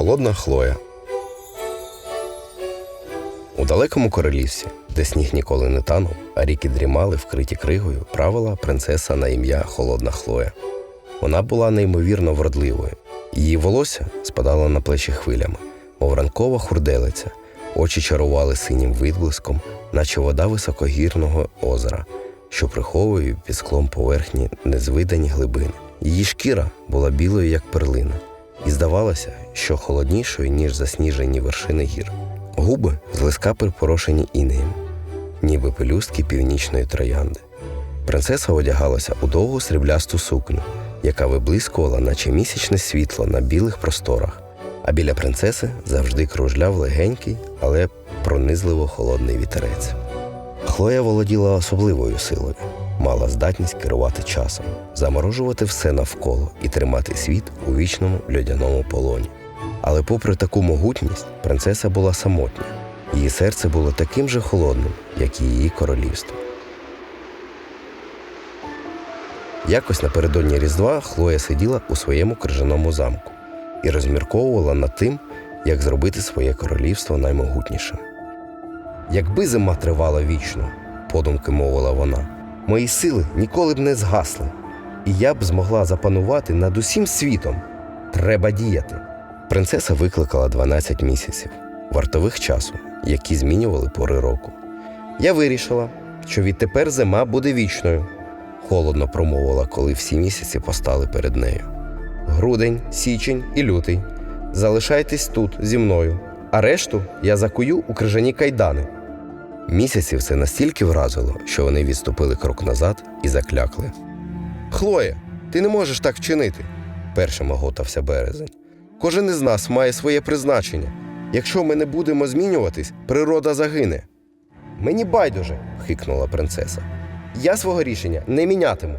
Холодна Хлоя. У далекому королівстві, де сніг ніколи не танув, а ріки дрімали, вкриті кригою, правила принцеса на ім'я Холодна Хлоя. Вона була неймовірно вродливою. Її волосся спадало на плечі хвилями, мов ранкова хурделиця, очі чарували синім відблиском, наче вода високогірного озера, що приховує під склом поверхні незвидані глибини. Її шкіра була білою, як перлина, і здавалося, що холоднішою, ніж засніжені вершини гір. Губи злизька припорошені інеєм, ніби пелюстки північної троянди. Принцеса одягалася у довгу сріблясту сукню, яка виблискувала, наче місячне світло на білих просторах, а біля принцеси завжди кружляв легенький, але пронизливо холодний вітерець. Хлоя володіла особливою силою, мала здатність керувати часом, заморожувати все навколо і тримати світ у вічному льодяному полоні. Але попри таку могутність, принцеса була самотня. Її серце було таким же холодним, як і її королівство. Якось напередодні Різдва Хлоя сиділа у своєму крижаному замку і розмірковувала над тим, як зробити своє королівство наймогутнішим. Якби зима тривала вічно, подумки мовила вона, мої сили ніколи б не згасли, і я б змогла запанувати над усім світом. Треба діяти. Принцеса викликала 12 місяців вартових часу, які змінювали пори року. Я вирішила, що відтепер зима буде вічною, холодно промовила, коли всі місяці постали перед нею. Грудень, січень і лютий. Залишайтесь тут зі мною, а решту я закую у крижані кайдани. Місяців це настільки вразило, що вони відступили крок назад і заклякли. Хлоє, ти не можеш так вчинити, першим оготався березень. Кожен із нас має своє призначення. Якщо ми не будемо змінюватись, природа загине. Мені байдуже, хикнула принцеса. Я свого рішення не мінятиму.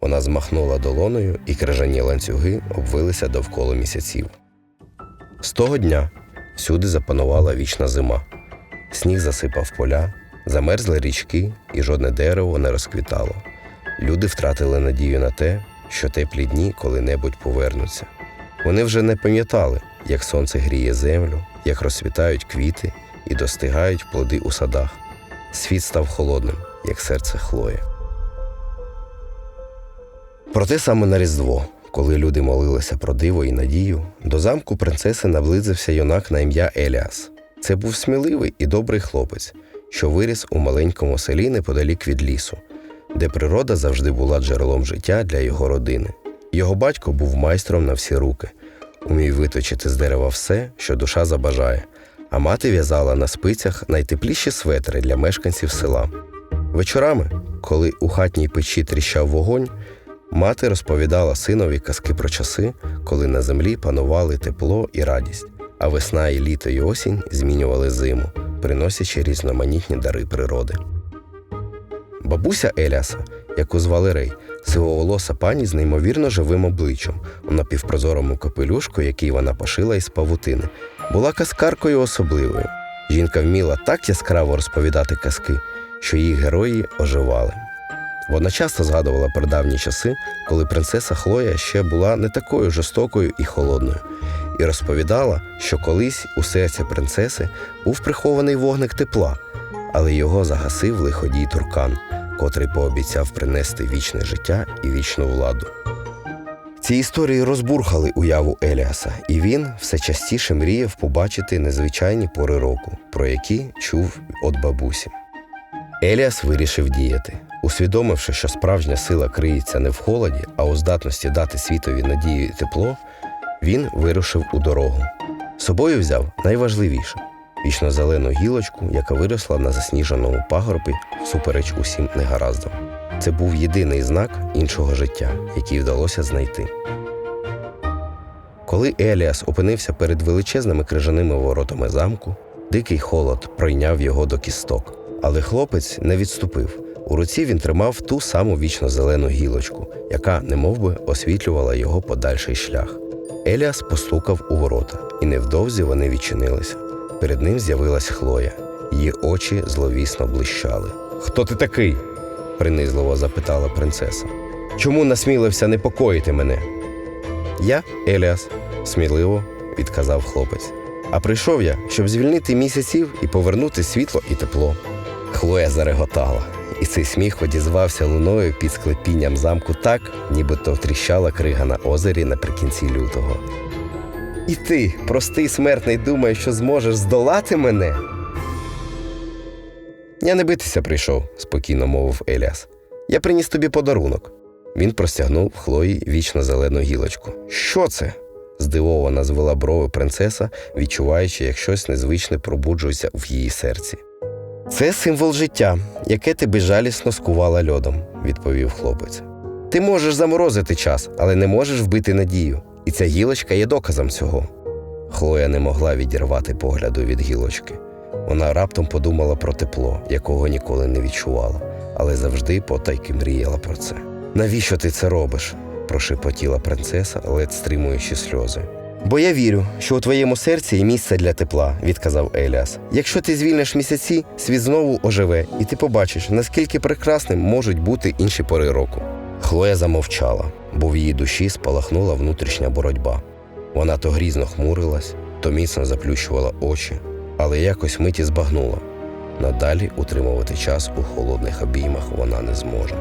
Вона змахнула долоною, і крижані ланцюги обвилися довкола місяців. З того дня всюди запанувала вічна зима. Сніг засипав поля, замерзли річки, і жодне дерево не розквітало. Люди втратили надію на те, що теплі дні коли-небудь повернуться. Вони вже не пам'ятали, як сонце гріє землю, як розцвітають квіти і достигають плоди у садах. Світ став холодним, як серце Хлої. Проте саме на Різдво, коли люди молилися про диво і надію, до замку принцеси наблизився юнак на ім'я Еліас. Це був сміливий і добрий хлопець, що виріс у маленькому селі неподалік від лісу, де природа завжди була джерелом життя для його родини. Його батько був майстром на всі руки, умів виточити з дерева все, що душа забажає, а мати в'язала на спицях найтепліші светри для мешканців села. Вечорами, коли у хатній печі тріщав вогонь, мати розповідала синові казки про часи, коли на землі панували тепло і радість, а весна і літо і осінь змінювали зиму, приносячи різноманітні дари природи. Бабуся Еліаса, яку звали Рей, сивоволоса пані з неймовірно живим обличчям у напівпрозорому капелюшку, який вона пошила із павутини, була казкаркою особливою. Жінка вміла так яскраво розповідати казки, що її герої оживали. Вона часто згадувала про давні часи, коли принцеса Хлоя ще була не такою жорстокою і холодною, і розповідала, що колись у серці принцеси був прихований вогник тепла, але його загасив лиходій Туркан, котрий пообіцяв принести вічне життя і вічну владу. Ці історії розбурхали уяву Еліаса, і він все частіше мріяв побачити незвичайні пори року, про які чув від бабусі. Еліас вирішив діяти, усвідомивши, що справжня сила криється не в холоді, а у здатності дати світові надію і тепло, він вирушив у дорогу. Собою взяв найважливіше вічно зелену гілочку, яка виросла на засніженому пагорбі всупереч усім негараздам. Це був єдиний знак іншого життя, який вдалося знайти. Коли Еліас опинився перед величезними крижаними воротами замку, дикий холод пройняв його до кісток. Але хлопець не відступив. У руці він тримав ту саму вічно зелену гілочку, яка немовби освітлювала його подальший шлях. Еліас постукав у ворота, і невдовзі вони відчинилися. Перед ним з'явилась Хлоя. Її очі зловісно блищали. Хто ти такий? принизливо запитала принцеса. Чому насмілився непокоїти мене? Я Еліас, сміливо відказав хлопець. А прийшов я, щоб звільнити місяців і повернути світло і тепло. Хлоя зареготала, і цей сміх одізвався луною під склепінням замку так, нібито втріщала крига на озері наприкінці лютого. І ти, простий смертний, думаєш, що зможеш здолати мене? Я не битися прийшов, спокійно мовив Еліас. Я приніс тобі подарунок. Він простягнув Хлої вічно зелену гілочку. Що це? здивовано звела брови принцеса, відчуваючи, як щось незвичне пробуджується в її серці. Це символ життя, яке ти безжалісно скувала льодом, відповів хлопець. Ти можеш заморозити час, але не можеш вбити надію, і ця гілочка є доказом цього. Хлоя не могла відірвати погляду від гілочки. Вона раптом подумала про тепло, якого ніколи не відчувала, але завжди потайки мріяла про це. Навіщо ти це робиш? прошепотіла принцеса, ледь стримуючи сльози. Бо я вірю, що у твоєму серці є місце для тепла, відказав Еліас. Якщо ти звільниш місяці, світ знову оживе, і ти побачиш, наскільки прекрасним можуть бути інші пори року. Хлоя замовчала, бо в її душі спалахнула внутрішня боротьба. Вона то грізно хмурилась, то міцно заплющувала очі, але якось миті збагнула. Надалі утримувати час у холодних обіймах вона не зможе.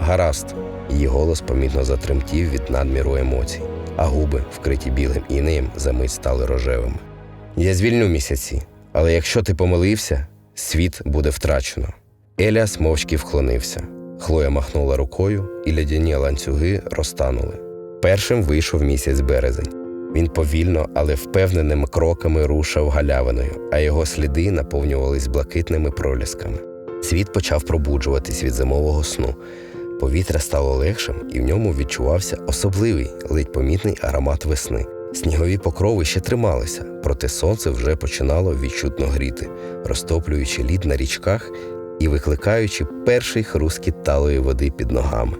Гаразд, її голос помітно затремтів від надміру емоцій, а губи, вкриті білим інеєм, за мить стали рожевими. Я звільню місяці, але якщо ти помилився, світ буде втрачено. Еліас мовчки вклонився. Хлоя махнула рукою, і лядяні ланцюги розтанули. Першим вийшов місяць березень. Він повільно, але впевненими кроками рушав галявиною, а його сліди наповнювались блакитними пролісками. Світ почав пробуджуватись від зимового сну. Повітря стало легшим, і в ньому відчувався особливий, ледь помітний аромат весни. Снігові покрови ще трималися, проте сонце вже починало відчутно гріти, розтоплюючи лід на річках і викликаючи перший хрускіт талої води під ногами.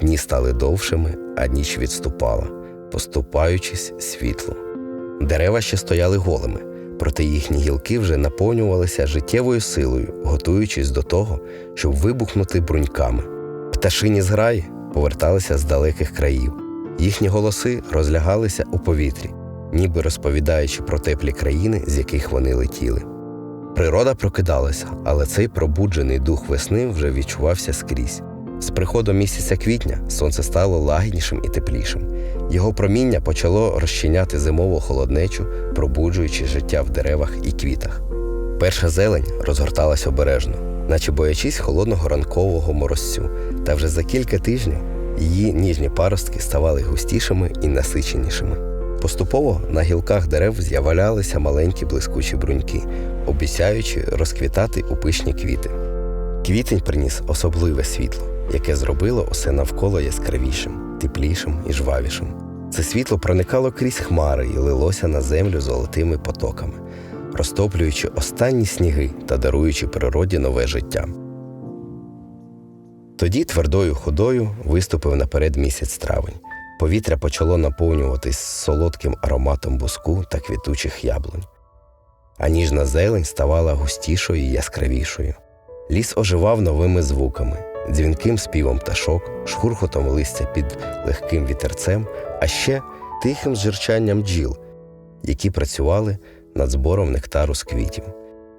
Дні стали довшими, а ніч відступала, поступаючись світлу. Дерева ще стояли голими, проте їхні гілки вже наповнювалися життєвою силою, готуючись до того, щоб вибухнути бруньками. Пташині зграї поверталися з далеких країв. Їхні голоси розлягалися у повітрі, ніби розповідаючи про теплі країни, з яких вони летіли. Природа прокидалася, але цей пробуджений дух весни вже відчувався скрізь. З приходом місяця квітня сонце стало лагіднішим і теплішим. Його проміння почало розчиняти зимову холоднечу, пробуджуючи життя в деревах і квітах. Перша зелень розгорталась обережно, наче боячись холодного ранкового морозцю, та вже за кілька тижнів її ніжні паростки ставали густішими і насиченішими. Поступово на гілках дерев з'являлися маленькі блискучі бруньки, обіцяючи розквітати у пишні квіти. Квітень приніс особливе світло, яке зробило усе навколо яскравішим, теплішим і жвавішим. Це світло проникало крізь хмари і лилося на землю золотими потоками, розтоплюючи останні сніги та даруючи природі нове життя. Тоді твердою ходою виступив наперед місяць травень. Повітря почало наповнюватись солодким ароматом буску та квітучих яблунь. А ніжна зелень ставала густішою і яскравішою. Ліс оживав новими звуками, дзвінким співом пташок, шхурхотом листя під легким вітерцем, а ще тихим зжирчанням джіл, які працювали над збором нектару з квітів.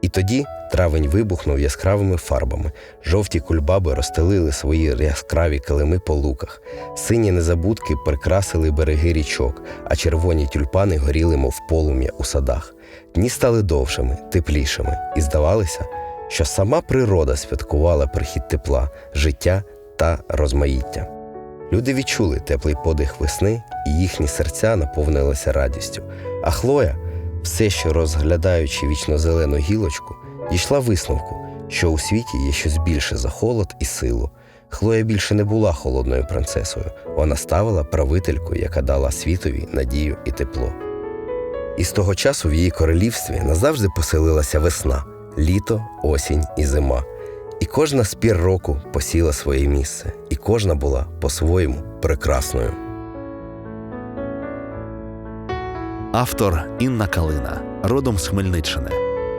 І тоді травень вибухнув яскравими фарбами, жовті кульбаби розстелили свої яскраві килими по луках, сині незабудки прикрасили береги річок, а червоні тюльпани горіли, мов полум'я у садах. Дні стали довшими, теплішими, і здавалося, що сама природа святкувала прихід тепла, життя та розмаїття. Люди відчули теплий подих весни, і їхні серця наповнилися радістю. А Хлоя, все ще розглядаючи вічно-зелену гілочку, дійшла висновку, що у світі є щось більше за холод і силу. Хлоя більше не була холодною принцесою, вона ставила правителькою, яка дала світові надію і тепло. І з того часу в її королівстві назавжди поселилася весна, літо, осінь і зима. І кожна спір року посіла своє місце, і кожна була по-своєму прекрасною. Автор Інна Калина, родом з Хмельниччини.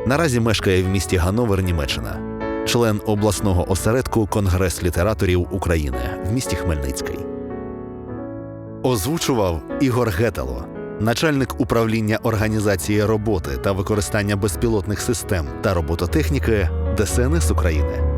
Наразі мешкає в місті Гановер, Німеччина, член обласного осередку Конгрес літераторів України в місті Хмельницький. Озвучував Ігор Гетало. начальник управління організації роботи та використання безпілотних систем та робототехніки ДСНС України.